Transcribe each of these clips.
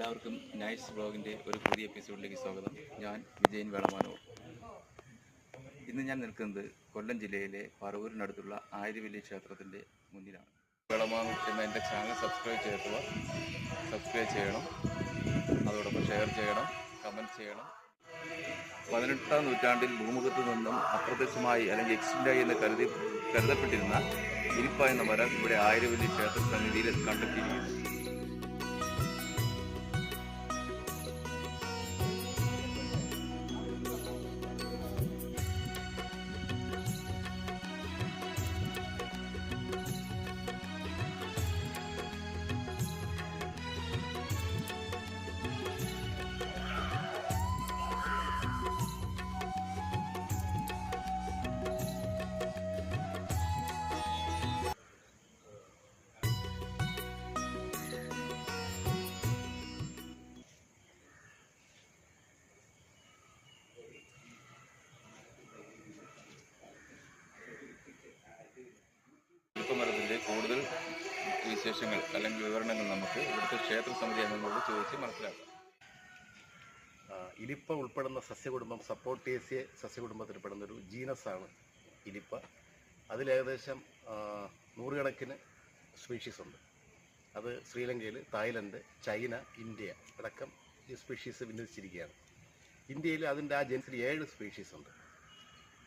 എല്ലാവർക്കും നൈസ് ബ്ലോഗിന്റെ ഒരു പുതിയ എപ്പിസോഡിലേക്ക് സ്വാഗതം. ഞാൻ വിജയൻ വേളമാനൂർ. ഇന്ന് ഞാൻ നിൽക്കുന്നത് കൊല്ലം ജില്ലയിലെ പറവൂരിനടുത്തുള്ള ആയിരവല്ലി ക്ഷേത്രത്തിന്റെ മുന്നിലാണ്. വേളമാനൂർ എന്ന എന്റെ ചാനൽ സബ്സ്ക്രൈബ് ചെയ്തിട്ടുള്ള സബ്സ്ക്രൈബ് ചെയ്യണം. അതോടൊപ്പം ഷെയർ ചെയ്യണം കമന്റ് ചെയ്യണം. പതിനെട്ടാം നൂറ്റാണ്ടിൽ ഭൂമുഖത്ത് നിന്നും അപ്രത്യക്ഷമായി അല്ലെങ്കിൽ എക്സിഡന്റായി എന്ന് കരുതി കരുതപ്പെട്ടിരുന്ന ഇരിപ്പ എന്ന മരം ഇവിടെ ആയിരവല്ലി ക്ഷേത്ര സന്നിധിയിൽ കണ്ടെത്തിയിരിക്കുന്നു. വിശേഷങ്ങൾ അല്ലെങ്കിൽ വിവരണങ്ങൾ നമുക്ക് ഇവിടുത്തെ ക്ഷേത്ര സമിതി അംഗങ്ങളോട് ചോദിച്ച് മനസ്സിലാക്കാം. ഇലിപ്പ ഉൾപ്പെടുന്ന സസ്യകുടുംബം സപ്പോർട്ടേസിയ സസ്യകുടുംബത്തിൽപ്പെടുന്ന ഒരു ജീനസാണ് ഇലിപ്പ. അതിലേകദേശം നൂറുകണക്കിന് സ്പീഷീസ് ഉണ്ട്. അത് ശ്രീലങ്കയിൽ തായ്ലൻഡ് ചൈന ഇന്ത്യ അടക്കം ഈ സ്പീഷീസ് വിന്യസിച്ചിരിക്കുകയാണ്. ഇന്ത്യയിൽ അതിന്റെ ആ ജനസിൽ ഏഴ് സ്പീഷീസ് ഉണ്ട്.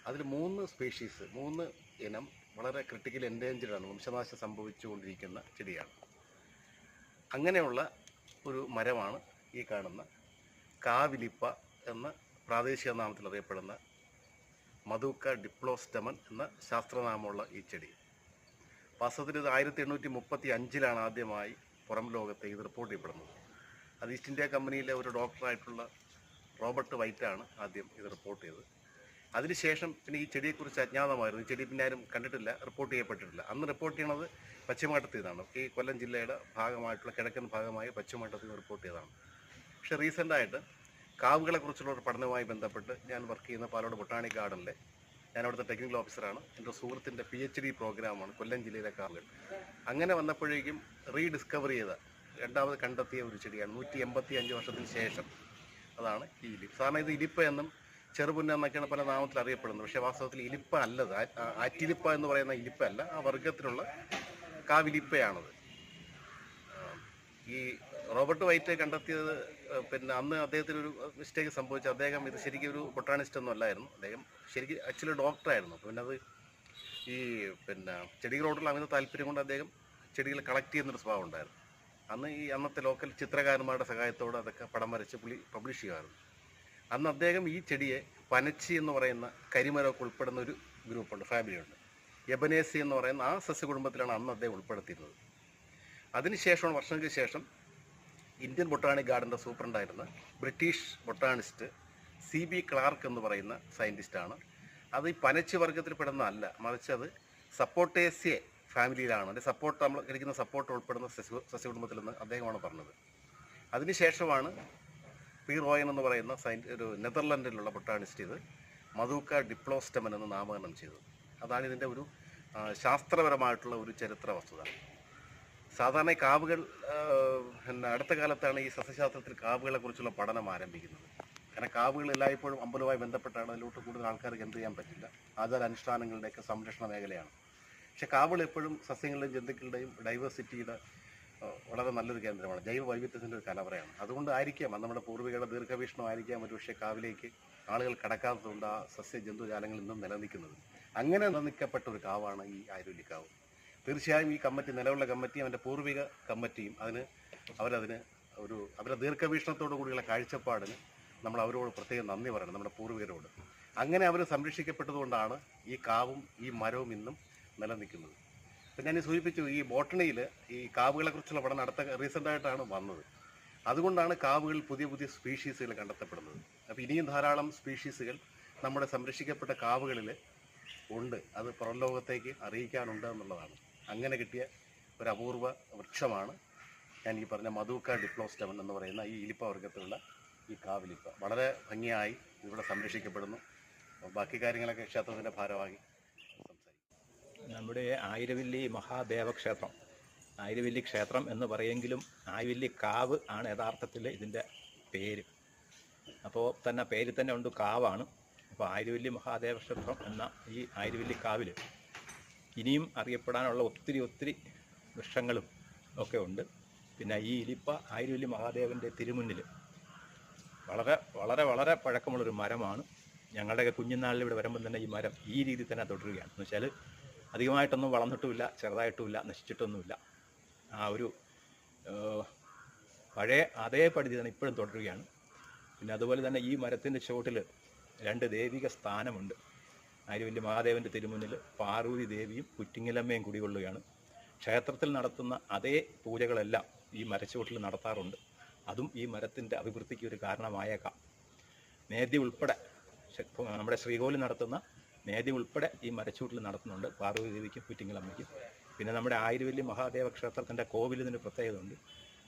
അതിൽ മൂന്ന് സ്പീഷീസ് മൂന്ന് ഇനം വളരെ ക്രിട്ടിക്കൽ എൻഡേഞ്ചറാണ് വംശനാശം സംഭവിച്ചുകൊണ്ടിരിക്കുന്ന ചെടിയാണ്. അങ്ങനെയുള്ള ഒരു മരമാണ് ഈ കാണുന്ന കാവിലിപ്പ എന്ന പ്രാദേശിക നാമത്തിൽ അറിയപ്പെടുന്ന മധുക്ക ഡിപ്ലോസ്റ്റമൻ എന്ന ശാസ്ത്രനാമമുള്ള ഈ ചെടി. വാസ്തവത്തിൽ ഇത് ആയിരത്തി എണ്ണൂറ്റി മുപ്പത്തി അഞ്ചിലാണ് ആദ്യമായി പുറം ലോകത്തെ ഇത് റിപ്പോർട്ട് ചെയ്യപ്പെടുന്നത്. അത് ഈസ്റ്റ് ഇന്ത്യ കമ്പനിയിലെ ഒരു ഡോക്ടറായിട്ടുള്ള റോബർട്ട് വൈറ്റാണ് ആദ്യം ഇത് റിപ്പോർട്ട് ചെയ്തത്. അതിനുശേഷം പിന്നെ ഈ ചെടിയെക്കുറിച്ച് അജ്ഞാതമായിരുന്നു. ഈ ചെടി പിന്നെ ആരും കണ്ടിട്ടില്ല റിപ്പോർട്ട് ചെയ്യപ്പെട്ടിട്ടില്ല. അന്ന് റിപ്പോർട്ട് ചെയ്യണത് പശ്ചിമഘട്ടത്തിൽ നിന്നാണ് ഈ കൊല്ലം ജില്ലയുടെ ഭാഗമായിട്ടുള്ള കിഴക്കൻ ഭാഗമായ പശ്ചിമഘട്ടത്തിൽ നിന്ന് റിപ്പോർട്ട് ചെയ്തതാണ്. പക്ഷേ റീസെന്റായിട്ട് കാവുകളെക്കുറിച്ചുള്ള ഒരു പഠനവുമായി ബന്ധപ്പെട്ട് ഞാൻ വർക്ക് ചെയ്യുന്ന പാലോട് ബൊട്ടാണിക് ഗാർഡനിലെ ഞാൻ അവിടുത്തെ ടെക്നിക്കൽ ഓഫീസറാണ് എന്റെ സുഹൃത്തിന്റെ പി എച്ച് ഡി പ്രോഗ്രാമാണ് കൊല്ലം ജില്ലയിലെ കാവുകൾ. അങ്ങനെ വന്നപ്പോഴേക്കും റീഡിസ്കവർ ചെയ്ത രണ്ടാമത് കണ്ടെത്തിയ ഒരു ചെടിയാണ്. നൂറ്റി എൺപത്തി അഞ്ച് വർഷത്തിന് ശേഷം അതാണ് ഈ ഇലിപ്പ് സാധാരണ ഇത് ഇലിപ്പ എന്നും ചെറുപുന്ന എന്നൊക്കെയാണ് പല നാമത്തിൽ അറിയപ്പെടുന്നത്. പക്ഷേ വാസ്തവത്തിൽ ഇലിപ്പ അല്ലത് ആറ്റിലിപ്പ എന്ന് പറയുന്ന ഇലിപ്പ അല്ല ആ വർഗത്തിലുള്ള കാവിലിപ്പയാണത്. ഈ റോബർട്ട് വൈറ്റ് കണ്ടെത്തിയത് പിന്നെ അന്ന് അദ്ദേഹത്തിന് ഒരു മിസ്റ്റേക്ക് സംഭവിച്ചു. അദ്ദേഹം ഇത് ശരിക്കും ഒരു ബൊട്ടാണിസ്റ്റ് ഒന്നും അല്ലായിരുന്നു. അദ്ദേഹം ശരിക്കും ആക്ച്വലി ഡോക്ടറായിരുന്നു പിന്നെ അത് ഈ പിന്നെ ചെടികളോടുള്ള അമിത താല്പര്യം കൊണ്ട് അദ്ദേഹം ചെടികൾ കളക്ട് ചെയ്യുന്നൊരു സ്വഭാവം ഉണ്ടായിരുന്നു. അന്ന് ഈ അന്നത്തെ ലോക്കൽ ചിത്രകാരന്മാരുടെ സഹായത്തോടെ അതൊക്കെ പടം വരച്ച് പുള്ളി പബ്ലിഷ് ചെയ്യുമായിരുന്നു. അന്ന് അദ്ദേഹം ഈ ചെടിയെ പനച്ചി എന്ന് പറയുന്ന കരിമരമൊക്കെ ഉൾപ്പെടുന്ന ഒരു ഗ്രൂപ്പുണ്ട് ഫാമിലിയുണ്ട് എബനേസി എന്ന് പറയുന്ന ആ സസ്യകുടുംബത്തിലാണ് അന്ന് അദ്ദേഹം ഉൾപ്പെടുത്തിയിരുന്നത്. അതിനുശേഷമാണ് വർഷങ്ങൾക്ക് ശേഷം ഇന്ത്യൻ ബൊട്ടാണിക് ഗാർഡന്റെ സൂപ്രണ്ടായിരുന്ന British botanist C B Clarke എന്ന് പറയുന്ന സയന്റിസ്റ്റാണ് അത് ഈ പനച്ച് വർഗത്തിൽപ്പെടുന്ന അല്ല മറിച്ച് അത് സപ്പോർട്ടേസിയെ ഫാമിലിയിലാണ്. അതിന്റെ സപ്പോർട്ട് നമ്മൾ കഴിക്കുന്ന സപ്പോർട്ട് ഉൾപ്പെടുന്ന സസ്യ സസ്യകുടുംബത്തിൽ നിന്ന് അദ്ദേഹമാണ് പറഞ്ഞത്. അതിനുശേഷമാണ് പി റോയൻ എന്ന് പറയുന്ന സയൻ ഒരു നെതർലൻഡിലുള്ള ബൊട്ടാണിസ്റ്റ് ഇത് മധുക്ക ഡിപ്ലോസ്റ്റമൻ എന്ന് നാമകരണം ചെയ്തത്. അതാണ് ഇതിന്റെ ഒരു ശാസ്ത്രപരമായിട്ടുള്ള ഒരു ചരിത്ര വസ്തുത. സാധാരണ കാവുകൾ പിന്നെ അടുത്ത കാലത്താണ് ഈ സസ്യശാസ്ത്രത്തിൽ കാവുകളെ കുറിച്ചുള്ള പഠനം ആരംഭിക്കുന്നത്. കാരണം കാവുകൾ എല്ലായ്പ്പോഴും അമ്പലവുമായി ബന്ധപ്പെട്ടാണ്. അതിലോട്ട് കൂടുതൽ ആൾക്കാർക്ക് എന്ത് ചെയ്യാൻ പറ്റില്ല. ആചാര അനുഷ്ഠാനങ്ങളുടെയൊക്കെ സംരക്ഷണ മേഖലയാണ്. പക്ഷെ കാവുകൾ എപ്പോഴും സസ്യങ്ങളുടെയും ജന്തുക്കളുടെയും ഡൈവേഴ്സിറ്റിയുടെ വളരെ നല്ലൊരു കേന്ദ്രമാണ്. ജൈവ വൈവിധ്യത്തിന്റെ ഒരു കലവറയാണ്. അതുകൊണ്ട് ആയിരിക്കാം നമ്മുടെ പൂർവികരുടെ ദീർഘവീക്ഷണം ആയിരിക്കാം ഒരുപക്ഷെ കാവിലേക്ക് ആളുകൾ കടക്കാത്തതുകൊണ്ട് ആ സസ്യ ജന്തുജാലങ്ങൾ ഇന്നും നിലനിൽക്കുന്നത്. അങ്ങനെ നിലനിൽക്കപ്പെട്ട ഒരു കാവാണ് ഈ ആരൂലിക്കാവ് കാവ് തീർച്ചയായും ഈ കമ്മിറ്റി നിലവിലുള്ള കമ്മിറ്റിയും അവന്റെ പൂർവിക കമ്മിറ്റിയും അതിന് അവരതിന് ഒരു അവരുടെ ദീർഘവീക്ഷണത്തോടു കൂടിയുള്ള കാഴ്ചപ്പാടിന് നമ്മൾ അവരോട് പ്രത്യേകം നന്ദി പറയണം നമ്മുടെ പൂർവികരോട്. അങ്ങനെ അവർ സംരക്ഷിക്കപ്പെട്ടതുകൊണ്ടാണ് ഈ കാവും ഈ മരവും ഇന്നും നിലനിൽക്കുന്നത്. ഇപ്പം ഞാൻ സൂചിപ്പിച്ചു ഈ ബോട്ടണിയിൽ ഈ കാവുകളെക്കുറിച്ചുള്ള പഠനം അടുത്ത റീസെന്റായിട്ടാണ് വന്നത്. അതുകൊണ്ടാണ് കാവുകൾ പുതിയ പുതിയ സ്പീഷീസുകൾ കണ്ടെത്തപ്പെടുന്നത്. അപ്പോൾ ഇനിയും ധാരാളം സ്പീഷീസുകൾ നമ്മുടെ സംരക്ഷിക്കപ്പെട്ട കാവുകളിൽ ഉണ്ട്. അത് പുറം ലോകത്തേക്ക് അറിയിക്കാനുണ്ട് എന്നുള്ളതാണ്. അങ്ങനെ കിട്ടിയ ഒരു അപൂർവ വൃക്ഷമാണ് ഞാൻ ഈ പറഞ്ഞ മധുക്ക ഡിപ്ലോസ്റ്റമൻ എന്ന് പറയുന്ന ഈ ഇലിപ്പ വർഗത്തിലുള്ള ഈ കാവിലിപ്പ. വളരെ ഭംഗിയായി ഇവിടെ സംരക്ഷിക്കപ്പെടുന്നു. ബാക്കി കാര്യങ്ങളൊക്കെ ക്ഷേത്രത്തിന്റെ ഭാരവാഹി നമ്മുടെ ആയിരവില്ലി മഹാദേവക്ഷേത്രം. ആയിരവില്ലി ആയിരവല്ലി ക്ഷേത്രം എന്ന് പറയെങ്കിലും ആയിവില്ലി കാവ് ആണ് യഥാർത്ഥത്തിൽ ഇതിന്റെ പേര്. അപ്പോൾ തന്നെ പേരിൽ തന്നെ ഉണ്ട് കാവാണ്. അപ്പോൾ ആയിരവില്ലി മഹാദേവക്ഷേത്രം എന്ന ഈ ആയിരവില്ലി കാവിൽ ഇനിയും അറിയപ്പെടാനുള്ള ഒത്തിരി ഒത്തിരി വൃക്ഷങ്ങളും ഒക്കെ ഉണ്ട്. പിന്നെ ഈ ഇലിപ്പ ആയിരവില്ലി മഹാദേവന്റെ തിരുമുന്നിൽ വളരെ വളരെ വളരെ പഴക്കമുള്ളൊരു മരമാണ്. ഞങ്ങളുടെയൊക്കെ കുഞ്ഞുനാളിൽ ഇവിടെ വരുമ്പം തന്നെ ഈ മരം ഈ രീതിയിൽ തന്നെ തുടരുകയാണ്. എന്ന് വെച്ചാൽ അധികമായിട്ടൊന്നും വളർന്നിട്ടുമില്ല ചെറുതായിട്ടുമില്ല നശിച്ചിട്ടൊന്നുമില്ല. ആ ഒരു പഴയ അതേ തന്നെ ഇപ്പോഴും തുടരുകയാണ്. പിന്നെ അതുപോലെ തന്നെ ഈ മരത്തിന്റെ ചുവട്ടിൽ രണ്ട് ദൈവിക സ്ഥാനമുണ്ട്. ആര്യവല്യ മഹാദേവന്റെ തിരുമുന്നിൽ പാർവതി ദേവിയും കുറ്റിങ്ങലമ്മയും കുടികൊള്ളുകയാണ്. ക്ഷേത്രത്തിൽ നടത്തുന്ന അതേ പൂജകളെല്ലാം ഈ മരച്ചുവട്ടിൽ നടത്താറുണ്ട്. അതും ഈ മരത്തിന്റെ അഭിവൃദ്ധിക്ക് ഒരു കാരണമായേക്കാം. നേദ്യ ഉൾപ്പെടെ നമ്മുടെ ശ്രീകോവിൽ നടത്തുന്ന നേദ്യ ഉൾപ്പെടെ ഈ മരച്ചൂട്ടിൽ നടത്തുന്നുണ്ട് പാർവതി ദേവിക്കും പുറ്റിങ്ങളമ്മയ്ക്കും പിന്നെ നമ്മുടെ ആയിരവല്ലി മഹാദേവ ക്ഷേത്രത്തിന്റെ കോവിലിതിന് പ്രത്യേകത ഉണ്ട്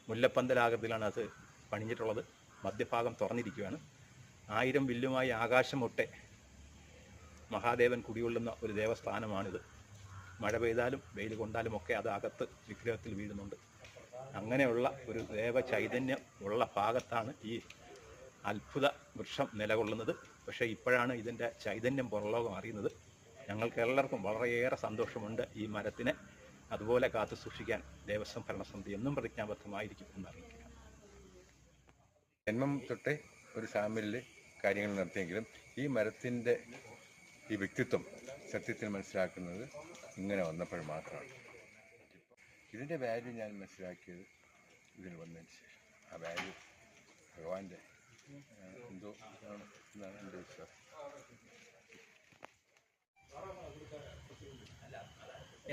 മുല്ലപ്പന്തലാകൃതിയിലാണ് അത് പണിഞ്ഞിട്ടുള്ളത്. മധ്യഭാഗം തുറന്നിരിക്കുകയാണ്. ആയിരം വില്ലുമായി ആകാശമൊട്ടെ മഹാദേവൻ കുടികൊള്ളുന്ന ഒരു ദേവസ്ഥാനമാണിത്. മഴ പെയ്താലും വെയിൽ കൊണ്ടാലും ഒക്കെ അത് അകത്ത് വിഗ്രഹത്തിൽ വീഴുന്നുണ്ട്. അങ്ങനെയുള്ള ഒരു ദേവ ചൈതന്യം ഉള്ള ഭാഗത്താണ് ഈ അത്ഭുത വൃക്ഷം നിലകൊള്ളുന്നത്. പക്ഷേ ഇപ്പോഴാണ് ഇതിന്റെ ചൈതന്യം പുറലോകം അറിയുന്നത്. ഞങ്ങൾക്ക് എല്ലാവർക്കും വളരെയേറെ സന്തോഷമുണ്ട് ഈ മരത്തിനെ അതുപോലെ കാത്തു സൂക്ഷിക്കാൻ ദേവസ്വം ഭരണസമിതി എന്നും പ്രതിജ്ഞാബദ്ധമായിരിക്കും എന്നറിയിക്കുക ജന്മം തൊട്ടേ ഒരു ഫാമിലിയിൽ കാര്യങ്ങൾ നടത്തിയെങ്കിലും ഈ മരത്തിന്റെ ഈ വ്യക്തിത്വം സത്യത്തിൽ മനസ്സിലാക്കുന്നത് ഇങ്ങനെ വന്നപ്പോൾ മാത്രമാണ്. ഇതിന്റെ വാല്യൂ ഞാൻ മനസ്സിലാക്കിയത് ഇതിന് വന്നതിന് ശേഷം. ആ വാല്യൂ ഭഗവാന്റെ എന്തോ എന്നാണ് എന്റെ വിശ്വാസം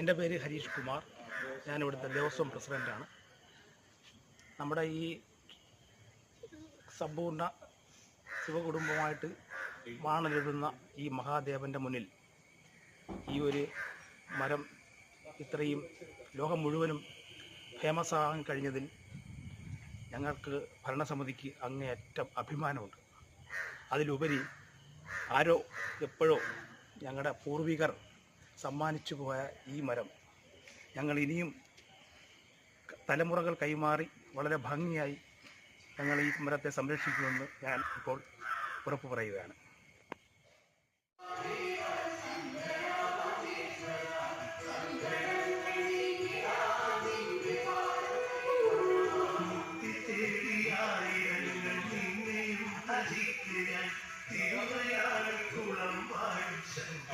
എന്റെ പേര് ഹരീഷ് കുമാർ. ഞാൻ ഇവിടുത്തെ ദേവസ്വം പ്രസിഡന്റാണ്. നമ്മുടെ ഈ സമ്പൂർണ ശിവകുടുംബമായിട്ട് വാണലിടുന്ന ഈ മഹാദേവന്റെ മുന്നിൽ ഈ ഒരു മരം ഇത്രയും ലോകം മുഴുവനും ഫേമസ് ആകാൻ കഴിഞ്ഞതിൽ ഞങ്ങൾക്ക് ഭരണസമിതിക്ക് അങ്ങേയറ്റം അഭിമാനമുണ്ട്. അതിലുപരി ആരോ എപ്പോഴോ ഞങ്ങളുടെ പൂർവികർ സമ്മാനിച്ചു പോയ ഈ മരം ഞങ്ങൾ ഇനിയും തലമുറകൾ കൈമാറി വളരെ ഭംഗിയായി ഞങ്ങൾ ഈ മരത്തെ സംരക്ഷിക്കുമെന്ന് ഞാൻ ഇപ്പോൾ ഉറപ്പ് പറയുകയാണ്.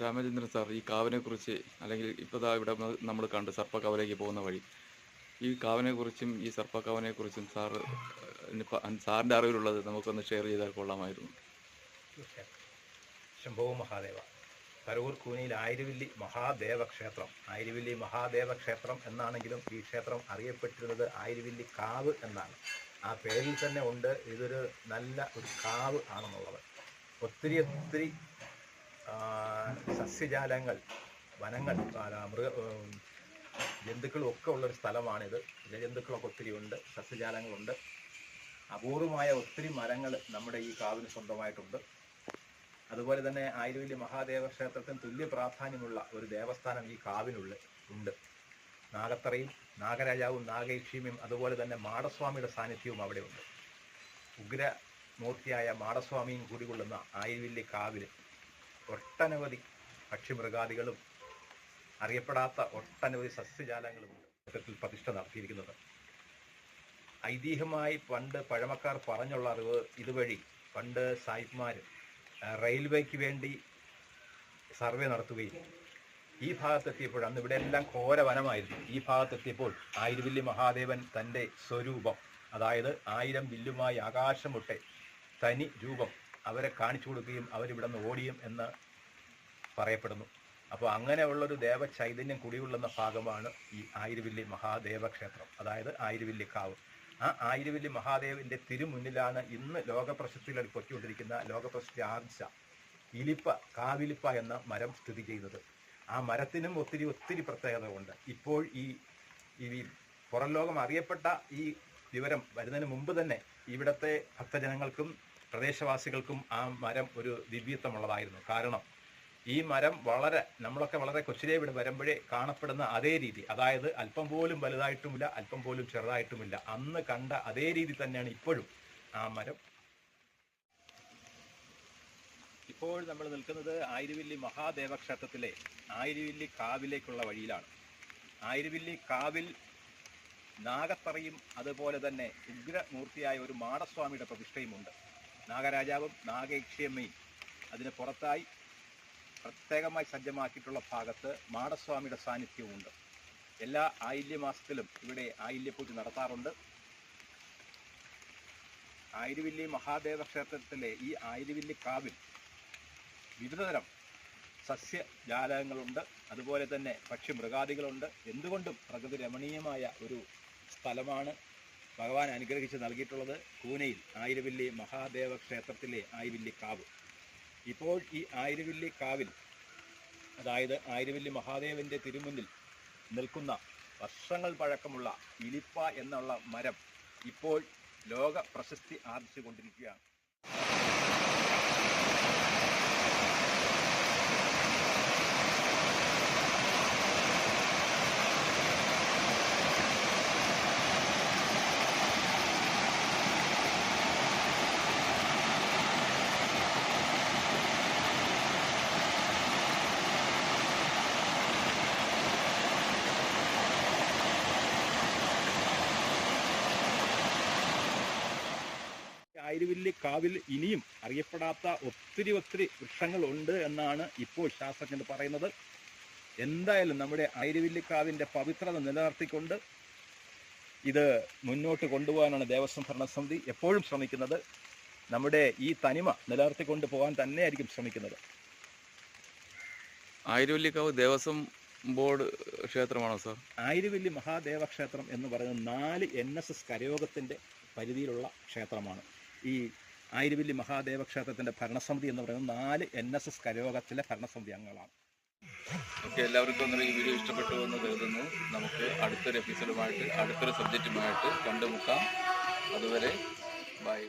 രാമചന്ദ്രൻ സാർ ഈ കാവിനെ കുറിച്ച് അല്ലെങ്കിൽ ഇപ്പോൾ ഇവിടെ നമ്മൾ കണ്ട് സർപ്പക്കാവിലേക്ക് പോകുന്ന വഴി. ഈ കാവിനെ കുറിച്ചും ഈ സർപ്പക്കാവിനെക്കുറിച്ചും സാർ സാറിന്റെ അറിവിലുള്ളത് നമുക്കൊന്ന് ഷെയർ ചെയ്താൽ കൊള്ളാമായിരുന്നു. ശംഭോ മഹാദേവ. കരൂർ കൂനിയിൽ ആയിരവില്ലി മഹാദേവ ക്ഷേത്രം ആയിരവില്ലി മഹാദേവ ക്ഷേത്രം എന്നാണെങ്കിലും ഈ ക്ഷേത്രം അറിയപ്പെട്ടിരുന്നത് ആയിരവില്ലി കാവ് എന്നാണ്. ആ പേരിൽ തന്നെ ഉണ്ട് ഇതൊരു നല്ല ഒരു കാവ് ആണെന്നുള്ളത്. ഒത്തിരി ഒത്തിരി സസ്യജാലങ്ങൾ വനങ്ങൾ മൃഗ ജന്തുക്കളും ഒക്കെ ഉള്ളൊരു സ്ഥലമാണിത്. ജന്തുക്കളൊക്കെ ഒത്തിരി ഉണ്ട് സസ്യജാലങ്ങളുണ്ട്. അപൂർവമായ ഒത്തിരി മരങ്ങൾ നമ്മുടെ ഈ കാവിന് സ്വന്തമായിട്ടുണ്ട്. അതുപോലെ തന്നെ ആയിരവല്ലി മഹാദേവ ക്ഷേത്രത്തിന് തുല്യ പ്രാധാന്യമുള്ള ഒരു ദേവസ്ഥാനം ഈ കാവിനുള്ളിൽ ഉണ്ട്. നാഗത്തറയും നാഗരാജാവും നാഗേക്ഷിയും അതുപോലെ തന്നെ മാടസ്വാമിയുടെ സാന്നിധ്യവും അവിടെയുണ്ട്. ഉഗ്രമൂർത്തിയായ മാടസ്വാമിയും കൂടികൊള്ളുന്ന ആയിരവല്ലി കാവിൽ ഒട്ടനവധി പക്ഷിമൃഗാദികളും അറിയപ്പെടാത്ത ഒട്ടനവധി സസ്യജാലങ്ങളും ഇത്തരത്തിൽ പ്രതിഷ്ഠ നടത്തിയിരിക്കുന്നത്. ഐതിഹ്യമായി പണ്ട് പഴമക്കാർ പറഞ്ഞുള്ള അറിവ് ഇതുവഴി പണ്ട് സായിപ്മാർ റെയിൽവേക്ക് വേണ്ടി സർവേ നടത്തുകയും ഈ ഭാഗത്തെത്തിയപ്പോൾ അന്ന് ഇവിടെ എല്ലാം ഘോര വനമായിരുന്നു ഈ ഭാഗത്തെത്തിയപ്പോൾ ആയിരവില്ലി മഹാദേവൻ തന്റെ സ്വരൂപം അതായത് ആയിരം വില്ലുമായി ആകാശമൊട്ടെ തനി രൂപം അവരെ കാണിച്ചു കൊടുക്കുകയും അവരിവിടെ നിന്ന് ഓടിയും എന്ന് പറയപ്പെടുന്നു. അപ്പോൾ അങ്ങനെയുള്ളൊരു ദേവ ചൈതന്യം ഭാഗമാണ് ഈ ആയിരവില്ലി മഹാദേവക്ഷേത്രം. അതായത് ആയിരവില്ലി കാവ്. ആ ആയിരവില്ലി മഹാദേവന്റെ തിരുമുന്നിലാണ് ഇന്ന് ലോകപ്രശസ്തികളിൽ പൊയ്ക്കൊണ്ടിരിക്കുന്ന ലോകപ്രശസ്തി ആർജിച്ച ഇലിപ്പ കാവിലിപ്പ എന്ന മരം സ്ഥിതി ചെയ്യുന്നത്. ആ മരത്തിനും ഒത്തിരി ഒത്തിരി പ്രത്യേകതകളുണ്ട്. ഇപ്പോൾ ഈ ഈ പുറം ലോകം അറിയപ്പെട്ട ഈ വിവരം വരുന്നതിന് മുമ്പ് തന്നെ ഇവിടുത്തെ ഭക്തജനങ്ങൾക്കും പ്രദേശവാസികൾക്കും ആ മരം ഒരു ദിവ്യത്വമുള്ളതായിരുന്നു. കാരണം ഈ മരം വളരെ നമ്മളൊക്കെ വളരെ കൊച്ചിലെ ഇവിടെ വരുമ്പോഴേ കാണപ്പെടുന്ന അതേ രീതി. അതായത് അല്പം പോലും വലുതായിട്ടുമില്ല അല്പം പോലും ചെറുതായിട്ടുമില്ല. അന്ന് കണ്ട അതേ രീതി തന്നെയാണ് ഇപ്പോഴും ആ മരം. ഇപ്പോൾ നമ്മൾ നിൽക്കുന്നത് ആയിരവില്ലി മഹാദേവക്ഷേത്രത്തിലെ ആയിരവില്ലി കാവിലേക്കുള്ള വഴിയിലാണ്. ആയിരവില്ലി കാവിൽ നാഗത്തറയും അതുപോലെ തന്നെ ഉഗ്രമൂർത്തിയായ ഒരു മാടസ്വാമിയുടെ പ്രതിഷ്ഠയുമുണ്ട്. നാഗരാജാവും നാഗയക്ഷിയമ്മയും അതിന് പുറത്തായി പ്രത്യേകമായി സജ്ജമാക്കിയിട്ടുള്ള ഭാഗത്ത് മാടസ്വാമിയുടെ സാന്നിധ്യവുമുണ്ട്. എല്ലാ ആയില്യ മാസത്തിലും ഇവിടെ ആയില്യപൂജ നടത്താറുണ്ട്. ആയിരവില്ലി മഹാദേവ ക്ഷേത്രത്തിലെ ഈ ആയിരവില്ലി കാവിൽ വിവിധതരം സസ്യജാലകങ്ങളുണ്ട് അതുപോലെ തന്നെ പക്ഷി മൃഗാദികളുണ്ട്. എന്തുകൊണ്ടും പ്രകൃതി രമണീയമായ ഒരു സ്ഥലമാണ്. ഭഗവാൻ അനുഗ്രഹിച്ച് നൽകിയിട്ടുള്ളത് കൂനയിൽ ആയിരവില്ലി മഹാദേവ ക്ഷേത്രത്തിലെ ആയിരവില്ലി കാവ്. ഇപ്പോൾ ഈ ആയിരവില്ലി കാവിൽ അതായത് ആയിരവില്ലി മഹാദേവന്റെ തിരുമുന്നിൽ നിൽക്കുന്ന വർഷങ്ങൾ പഴക്കമുള്ള ഇലിപ്പ എന്നുള്ള മരം ഇപ്പോൾ ലോക പ്രശസ്തി ആർജിച്ചുകൊണ്ടിരിക്കുകയാണ്. ആയിരവില്ലി കാവിൽ ഇനിയും അറിയപ്പെടാത്ത ഒത്തിരി ഒത്തിരി വൃക്ഷങ്ങളുണ്ട് എന്നാണ് ഇപ്പോൾ ശാസ്ത്രജ്ഞർ പറയുന്നത്. എന്തായാലും നമ്മുടെ ആയിരവില്ലിക്കാവിന്റെ പവിത്രത നിലനിർത്തിക്കൊണ്ട് ഇത് മുന്നോട്ട് കൊണ്ടുപോകാനാണ് ദേവസ്വം ഭരണസമിതി എപ്പോഴും ശ്രമിക്കുന്നത്. നമ്മുടെ ഈ തനിമ നിലനിർത്തിക്കൊണ്ട് പോകാൻ തന്നെയായിരിക്കും ശ്രമിക്കുന്നത്. ആയിരവല്ലിക്കാവ് ദേവസ്വം ബോർഡ് ക്ഷേത്രമാണോ സാർ? ആയിരവല്ലി മഹാദേവ ക്ഷേത്രം എന്ന് പറയുന്നത് നാല് എൻ എസ് എസ് കരയോഗത്തിന്റെ പരിധിയിലുള്ള ക്ഷേത്രമാണ്. ഈ ആയിരവില്ലി മഹാദേവ ക്ഷേത്രത്തിന്റെ ഭരണസമിതി എന്ന് പറയുന്നത് നാല് എൻ എസ് എസ് കരയോഗത്തിലെ ഭരണസമിതി അംഗങ്ങളാണ്. ഓക്കെ എല്ലാവർക്കും ഈ വീഡിയോ ഇഷ്ടപ്പെട്ടു എന്ന് കരുതുന്നു. നമുക്ക് അടുത്തൊരു എപ്പിസോഡുമായിട്ട് അടുത്തൊരു സബ്ജക്റ്റുമായിട്ട് കണ്ടുമുട്ടാം. അതുവരെ ബൈ